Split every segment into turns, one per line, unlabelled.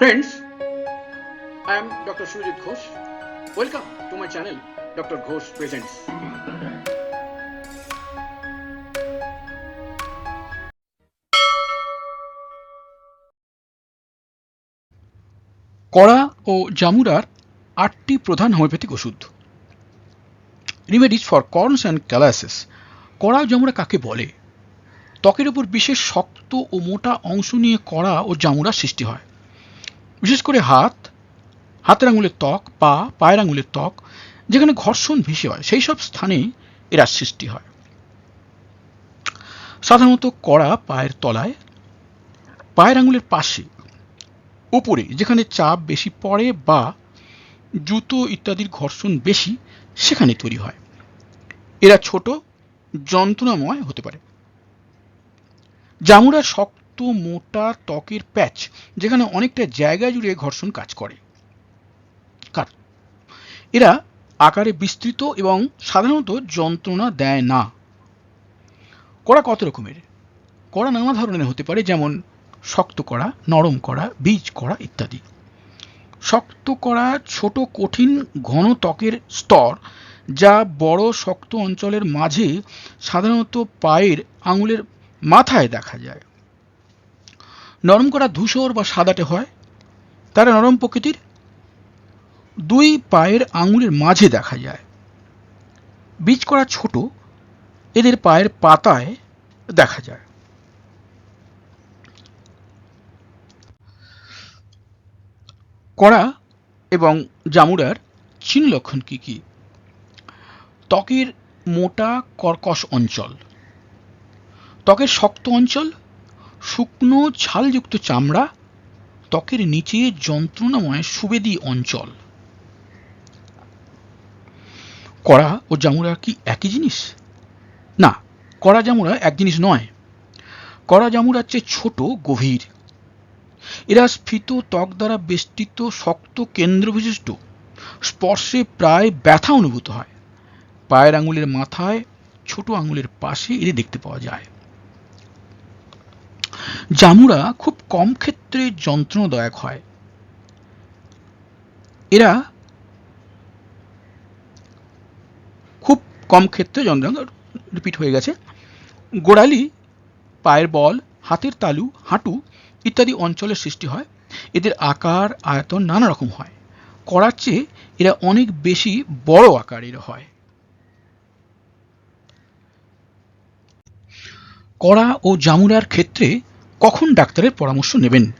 Friends, I am Dr. Sujit Ghosh. Welcome to my channel, Dr. Ghosh Presents. কড়া ও জামুরার আটটি প্রধান homeopathic ওষুধ remedies for corns and calluses কড়া ও জামুরা কাকে বলে ত্বকের উপর বিশেষ শক্ত ও মোটা অংশ নিয়ে কড়া ও জামুরার সৃষ্টি হয় বিশেষ করে হাত, হাতের আঙুলের ত্বক, পা, পায়ের আঙুলের ত্বক, যেখানে ঘর্ষণ বেশি হয়, সেই সব স্থানে এরা সৃষ্টি হয়। সাধারণত কড়া পায়ের তলায়, পায়ের আঙুলের পাশে, উপরে, যেখানে চাপ বেশি পড়ে বা জুতো ইত্যাদির ঘর্ষণ বেশি, সেখানে তৈরি হয়। এরা ছোট, যন্ত্রণাময় হতে পারে। জামুরা শক্ত মোটা ত্বকের প্যাচ যেখানে অনেকটা জায়গা জুড়ে ঘর্ষণ কাজ করে। কার? এরা আকারে বিস্তৃত এবং সাধারণত যন্ত্রণা দেয় না। কড়া কত রকমের? কড়া নানা ধরনের হতে পারে, যেমন শক্ত কড়া, নরম কড়া, বীজ কড়া ইত্যাদি। শক্ত করা ছোট কঠিন ঘন ত্বকের স্তর যা বড় শক্ত অঞ্চলের মাঝে সাধারণত পায়ের আঙুলের মাথায় দেখা যায়। নরম করা ধূসর বা সাদাটে হয়, তারা নরম প্রকৃতির দুই পায়ের আঙুলের মাঝে দেখা যায়। বীজ করা ছোট, এদের পায়ের পাতায় দেখা যায়। কড়া এবং জামুরার চিন লক্ষণ কি কি? ত্বকের মোটা কর্কশ অঞ্চল। ত্বকের শক্ত অঞ্চল শুকনো ছালযুক্ত চামড়া, ত্বকের নিচে যন্ত্রণাময় সুবেদী অঞ্চল। কড়া ও জামুরা কি একই জিনিস? না, কড়া জামুরা এক জিনিস নয়। কড়া জামুরার চেয়ে ছোট, গভীর। এরা স্ফীত ত্বক দ্বারা বেষ্টিত, শক্ত কেন্দ্র বিশিষ্ট স্পর্শে প্রায় ব্যথা অনুভূত হয়। পায়ের আঙুলের মাথায়, ছোট আঙুলের পাশে এদের দেখতে পাওয়া যায়। জামুরা খুব কম ক্ষেত্রে যন্ত্রণাদায়ক হয়। এরা খুব কম ক্ষেত্রে যন্ত্রণা রিপিট হয়ে গেছে। গোড়ালি, পায়ের বল, হাতের তালু, হাঁটু ইত্যাদি অঞ্চলের সৃষ্টি হয়। এদের আকার, আয়তন নানা রকম হয়। করার চেয়ে এরা অনেক বেশি বড় আকারের হয়। কড়া ও জামুরার ক্ষেত্রে কখন ডাক্তারের পরামর্শ নেবেন?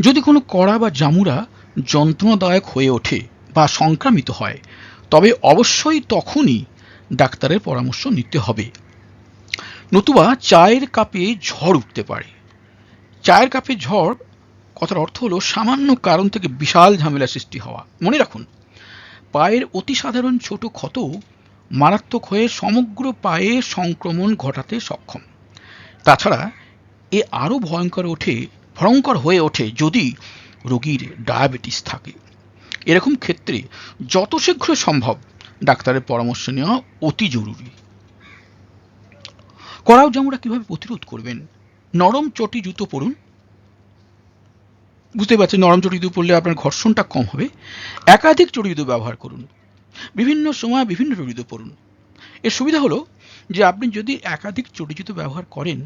যদি কোনো কড়া বা জামুরা যন্ত্রণাদায়ক হয়ে ওঠে বা সংক্রামিত হয়, তবে অবশ্যই তখনই ডাক্তারের পরামর্শ নিতে হবে। নতুবা চায়ের কাপে ঝড় উঠতে পারে। চায়ের কাপে ঝড় কথার অর্থ হলো সামান্য কারণ থেকে বিশাল ঝামেলা সৃষ্টি হওয়া। মনে রাখুন, পায়ের অতি সাধারণ ছোট ক্ষত মারাত্মক হয়ে সমগ্র পায়ে সংক্রমণ ঘটাতে সক্ষম। তাছাড়া এ আরও ভয়ঙ্কর ওঠে, ভয়ঙ্কর হয়ে ওঠে যদি রোগীর ডায়াবেটিস থাকে। এরকম ক্ষেত্রে যত শীঘ্র সম্ভব ডাক্তারের পরামর্শ নেওয়া অতি জরুরি। করাও জামুরা কীভাবে প্রতিরোধ করবেন? নরম চটি জুতো পরুন। বুঝতে পারছেন, নরম চটি জুতো পরলে আপনার ঘর্ষণটা কম হবে। একাধিক চটি জুতো ব্যবহার করুন। বিভিন্ন সময় বিভিন্ন চটি জুতো পরুন। এর সুবিধা হলো যে আপনি যদি একাধিক চটি জুতো ব্যবহার করেন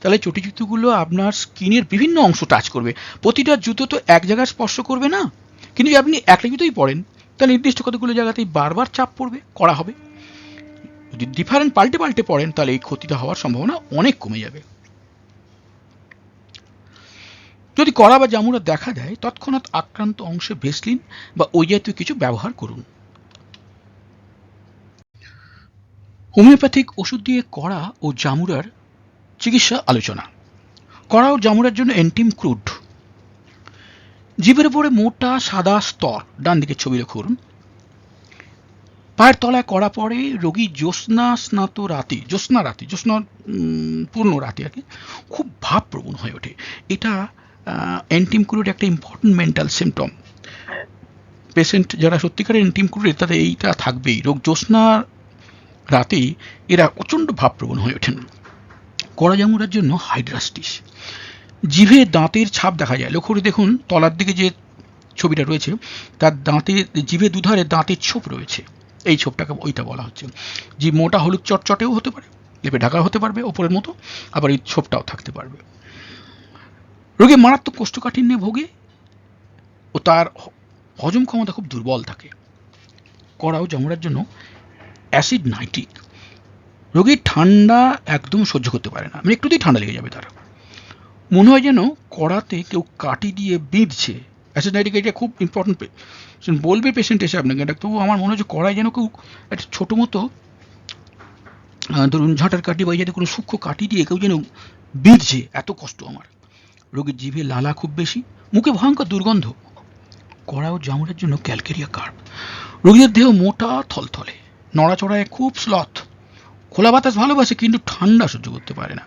তাহলে চটি জুতোগুলো আপনার স্কিনের বিভিন্ন অংশ টাচ করবে। প্রতিটা জুতো তো এক জায়গায় স্পর্শ করবে না। কিন্তু আপনি একটা জুতোই পরেন, তাহলে নির্দিষ্ট কতগুলো জায়গাতেই বারবার চাপ পড়বে করা হবে। যদি ডিফারেন্ট পাল্টে পাল্টে পড়েন তাহলে এই ক্ষতিটা হওয়ার সম্ভাবনা অনেক কমে যাবে। যদি কড়া বা জামুরা দেখা দেয় তৎক্ষণাৎ আক্রান্ত অংশে ভেসলিন বা ওই জাতীয় কিছু ব্যবহার করুন। হোমিওপ্যাথিক ওষুধ দিয়ে কড়া ও জামুরার চিকিৎসা আলোচনা। কড়া ও জামুরার জন্য এন্টিম ক্রুড। জীবের উপরে মোটা সাদা স্তর ডান দিকে ছবি করুন পায়ের তলায় করা পড়ে রোগী জ্যোৎস্না স্নাত রাতে, জ্যোৎস্না রাতে, জ্যোৎস্না পূর্ণ রাতে আর কি, খুব ভাবপ্রবণ হয়ে ওঠে। এটা অ্যান্টিমক্রুড একটা ইম্পর্টেন্ট মেন্টাল সিমটম পেশেন্ট যারা সত্যিকারের অ্যান্টিমক্রুডের তাদের এইটা থাকবেই। রোগ জ্যোৎস্না রাতে, এরা প্রচণ্ড ভাবপ্রবণ হয়ে ওঠেন। কড়া জামুরার জন্য হাইড্রাস্টিস জিভে দাঁতের ছাপ দেখা যায়। লক্ষ্য করে দেখুন, তলার দিকে যে ছবিটা রয়েছে, তার দাঁতে, জিভে দুধারে দাঁতের ছোপ রয়েছে। এই ছোপটাকে ওইটা বলা হচ্ছে। যে মোটা হলুদ চটচটেও হতে পারে লেপে ঢাকা হতে পারবে ওপরের মতো, আবার এই ছোপটাও থাকতে পারবে। রোগী মারাত্মক কোষ্ঠকাঠিন্যে ভোগে ও তার হজম ক্ষমতা খুব দুর্বল থাকে। কড়াও জমড়ার জন্য অ্যাসিড নাইট্রিক রোগীর ঠান্ডা একদম সহ্য করতে পারে না। মানে একটুতেই ঠান্ডা লেগে যাবে তার। মনে হয় যেন কড়াতে কেউ কাটি দিয়ে বিঁধছে। অ্যাসিড নাইট্রিক এটা খুব ইম্পর্টেন্ট বলবে পেশেন্ট এসে আপনাকে। এটা তবু আমার মনে হচ্ছে কড়াই যেন কেউ একটা ছোটো মতো ধরুন ঝাঁটার কাটি বা যাতে কোনো সূক্ষ্ম কাটি দিয়ে কেউ যেন বিঁধছে। এত কষ্ট আমার। রোগীর জিভে লালা খুব বেশি, মুখে ভয়ঙ্কর দুর্গন্ধ। কড়া ও জামড়ের জন্য ক্যালকেরিয়া কার্প। রোগীদের দেহ মোটা থলথলে। নড়াচড়ায় খুব স্লথ খোলা বাতাস ভালোবাসে কিন্তু ঠান্ডা সহ্য করতে পারে না।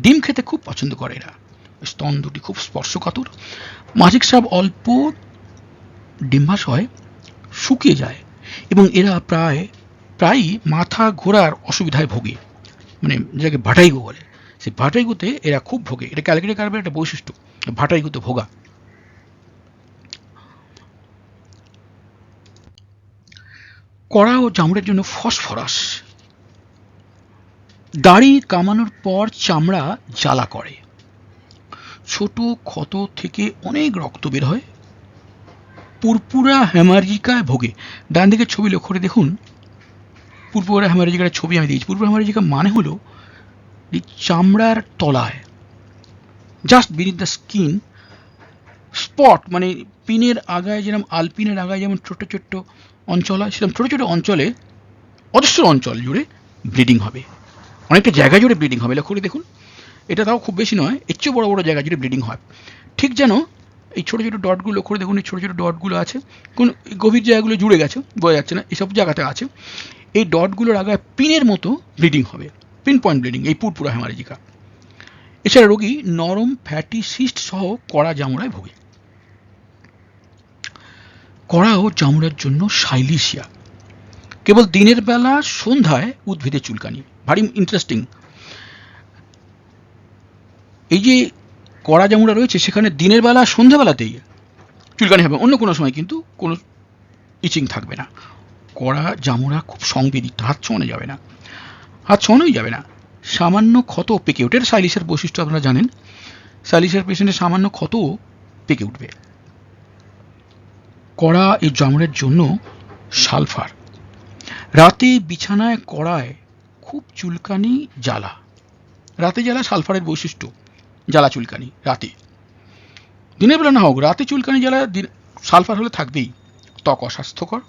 ডিম খেতে খুব পছন্দ করে এরা। স্তন দুটি খুব স্পর্শকাতর। মাঝিক স্রাব অল্প ডিম্বাশয় শুকিয়ে যায় এবং এরা প্রায়, প্রায়ই মাথা ঘোরার অসুবিধায় ভোগে। মানে যেটাকে ভাটাইগো বলে। সেই ভাটাইগুতে এরা খুব ভোগে। এটা ক্যালকারি কার্বের একটা বৈশিষ্ট্য, ভাটাইগুতে ভোগা। কড়া ও চামড়ার জন্য ফসফরাস দাড়ি কামানোর পর চামড়া জ্বালা করে। ছোট ক্ষত থেকে অনেক রক্ত বের হয়। পুরপুরা হ্যামার্জিকায় ভোগে। ডান দিকের ছবি লক্ষ্য করে দেখুন। পুরপুরা হ্যামার্জিকার ছবি আমি দিয়েছি। পুরপুরা হ্যামার্জিকা মানে হলো চামড়ার তলায়। Just beneath the skin spot মানে পিনের আগায় যেরকম, আলপিনের আগায় যেমন ছোট ছোট্ট অঞ্চল হয়, সেরকম ছোট ছোট অঞ্চলে অজস্র অঞ্চল জুড়ে ব্লিডিং হবে। অনেকটা জায়গা জুড়ে ব্লিডিং হবে লক্ষ্য করে দেখুন, এটা তাও খুব বেশি নয়, এর চেয়ে বড় বড় জায়গা জুড়ে ব্লিডিং হয়। ঠিক যেন এই ছোটো ছোটো ডটগুলো লক্ষ্য করে দেখুন, এই ছোটো ছোটো ডটগুলো আছে। কোন গভীর জায়গাগুলো জুড়ে গেছে, বোঝা যাচ্ছে না এইসব জায়গাতে আছে। এই ডটগুলোর আগায় পিনের মতো ব্লিডিং হবে পিন পয়েন্ট ব্লিডিং এই পুরপুরা হ্যামারেজিকা এছাড়া রোগী নরম ফ্যাটি সিস্ট সহ কড়া জামড়ায় ভোগে। কড়া ও চামড়ার জন্য সাইলিশিয়া কেবল দিনের বেলা সন্ধ্যায় উদ্ভিদে চুলকানি। ভারী ইন্টারেস্টিং এই যে কড়া জামুড়া রয়েছে, সেখানে দিনের বেলা, সন্ধ্যাবেলাতেই চুলকানি হবে। অন্য কোনো সময় কিন্তু কোনো ইচিং থাকবে না। কড়া জামুরা খুব সংবেদিত, হাত ছোঁয়ানো যাবে না। হাত ছোঁয়ানোই যাবে না। সামান্য ক্ষত পেকে ওঠে। সাইলিসের বৈশিষ্ট্য আপনারা জানেন। সাইলিসের পেশেন্টের সামান্য ক্ষত পেকে উঠবে। কড়া এই জামড়ের জন্য সালফার। রাতে বিছানায় কড়ায় খুব চুলকানি জ্বালা। রাতে জ্বালা সালফারের বৈশিষ্ট্য, জ্বালা চুলকানি, রাতে। দিনের বেলা না হোক, রাতে চুলকানি জ্বালা সালফার হলে থাকবেই। ত্বক অস্বাস্থ্যকর,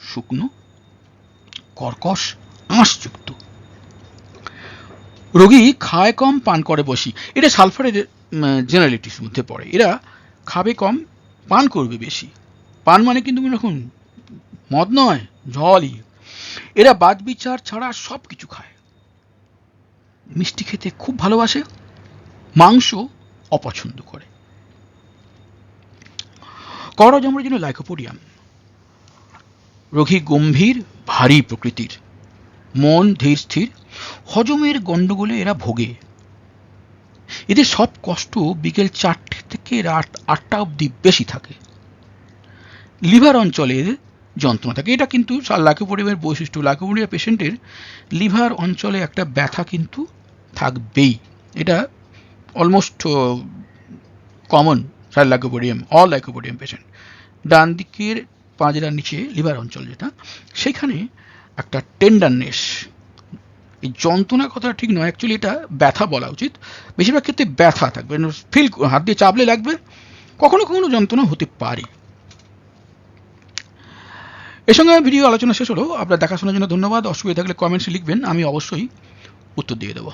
শুকনো, কর্কশ, আঁশযুক্ত। রোগী খায় কম, পান করে বসি। এটা সালফারের জেনারেলিটিস মধ্যে পড়ে। এরা খাবে কম, পান করবে বেশি। পান মানে কিন্তু এরকম মদ নয়, জলই। এরা বাদ বিচার ছাড়া সব কিছু খায়। মিষ্টি খেতে খুব ভালোবাসে, মাংস অপছন্দ করে। করজ আমরা জন্য লাইকোপোডিয়াম। রোগী গম্ভীর, ভারী প্রকৃতির। মন ধীর স্থির, হজমের গণ্ডগোলে এরা ভোগে। এদের সব কষ্ট বিকেল চারটে থেকে রাত আটটা অবধি বেশি থাকে। লিভার অঞ্চলের যন্ত্রণা থাকে। এটা কিন্তু লাকোপোডিয়ামের বৈশিষ্ট্য। লাকোপোডিয়া পেশেন্টের লিভার অঞ্চলে একটা ব্যথা কিন্তু থাকবেই। এটা almost common Lycopodium all Lycopodium patient. ডান দিকের পাঁজরার নিচে লিভার অঞ্চল যেটা, সেখানে একটা টেন্ডারনেস এই যন্ত্রণা কথা ঠিক নয়। অ্যাকচুয়ালি এটা ব্যথা বলা উচিত। বেশিরভাগ ক্ষেত্রে ব্যথা থাকবে। ফিল হাত দিয়ে চাপলে লাগবে। কখনো কখনো যন্ত্রণা হতে পারে। এর সঙ্গে ভিডিও আলোচনা শেষ হলো। আপনার দেখাশোনার জন্য ধন্যবাদ। অসুবিধা থাকলে কমেন্টসে লিখবেন। আমি অবশ্যই উত্তর দিয়ে দেবো।